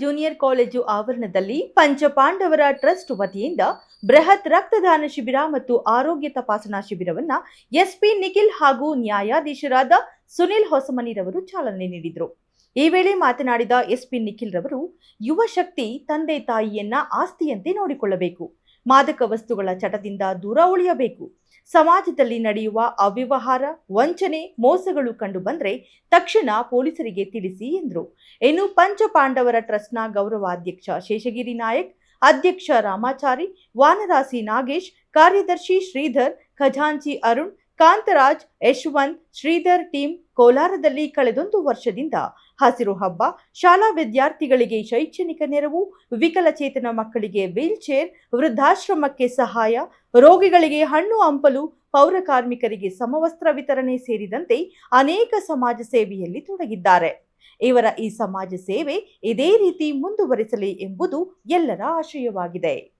Junior college ಆವರಣದಲ್ಲಿ ಪಂಚಪಾಂಡವರ trust ವತಿಯಿಂದ ಬೃಹತ್ ರಕ್ತದಾನ ಶಿಬಿರ ಮತ್ತು ಆರೋಗ್ಯ ತಪಾಸಣಾ ಶಿಬಿರವನ್ನ ಎಸ್ಪಿ ನಿಖಿಲ್ ಹಾಗೂ ನ್ಯಾಯಾಧೀಶರಾದ ಸುನಿಲ್ ಹೊಸಮನಿರವರು ಚಾಲನೆ ನೀಡಿದರು. ಈ ವೇಳೆ ಮಾತನಾಡಿದ ಎಸ್ಪಿ ನಿಖಿಲ್ ರವರು ಯುವ ಶಕ್ತಿ, ತಂದೆ ತಾಯಿಯನ್ನ ಆಸ್ತಿಯಂತೆ ನೋಡಿಕೊಳ್ಳಬೇಕು. ಮಾದಕ ವಸ್ತುಗಳ ಚಟದಿಂದ ದೂರ ಉಳಿಯಬೇಕು. ಸಮಾಜದಲ್ಲಿ ನಡೆಯುವ ಅವ್ಯವಹಾರ, ವಂಚನೆ, ಮೋಸಗಳು ಕಂಡುಬಂದರೆ ತಕ್ಷಣ ಪೊಲೀಸರಿಗೆ ತಿಳಿಸಿ ಎಂದರು. ಇನ್ನು ಪಂಚಪಾಂಡವರ ಟ್ರಸ್ಟ್ನ ಗೌರವಾಧ್ಯಕ್ಷ ಶೇಷಗಿರಿ ನಾಯಕ್, ಅಧ್ಯಕ್ಷ ರಾಮಾಚಾರಿ, ವಾನರಾಸಿ ನಾಗೇಶ್, ಕಾರ್ಯದರ್ಶಿ ಶ್ರೀಧರ್, ಖಜಾಂಚಿ ಅರುಣ್ ಕಾಂತರಾಜ್, ಯಶವಂತ್, ಶ್ರೀಧರ್ ಟೀಮ್ ಕೋಲಾರದಲ್ಲಿ ಕಳೆದೊಂದು ವರ್ಷದಿಂದ ಹಸಿರು ಹಬ್ಬ, ಶಾಲಾ ವಿದ್ಯಾರ್ಥಿಗಳಿಗೆ ಶೈಕ್ಷಣಿಕ ನೆರವು, ವಿಕಲಚೇತನ ಮಕ್ಕಳಿಗೆ ವೀಲ್ ಚೇರ್, ವೃದ್ಧಾಶ್ರಮಕ್ಕೆ ಸಹಾಯ, ರೋಗಿಗಳಿಗೆ ಹಣ್ಣು ಹಂಪಲು, ಪೌರ ಕಾರ್ಮಿಕರಿಗೆ ಸಮವಸ್ತ್ರ ವಿತರಣೆ ಸೇರಿದಂತೆ ಅನೇಕ ಸಮಾಜ ಸೇವೆಯಲ್ಲಿ ತೊಡಗಿದ್ದಾರೆ. ಇವರ ಈ ಸಮಾಜ ಸೇವೆ ಇದೇ ರೀತಿ ಮುಂದುವರಿಸಲಿ ಎಂಬುದು ಎಲ್ಲರ ಆಶಯವಾಗಿದೆ.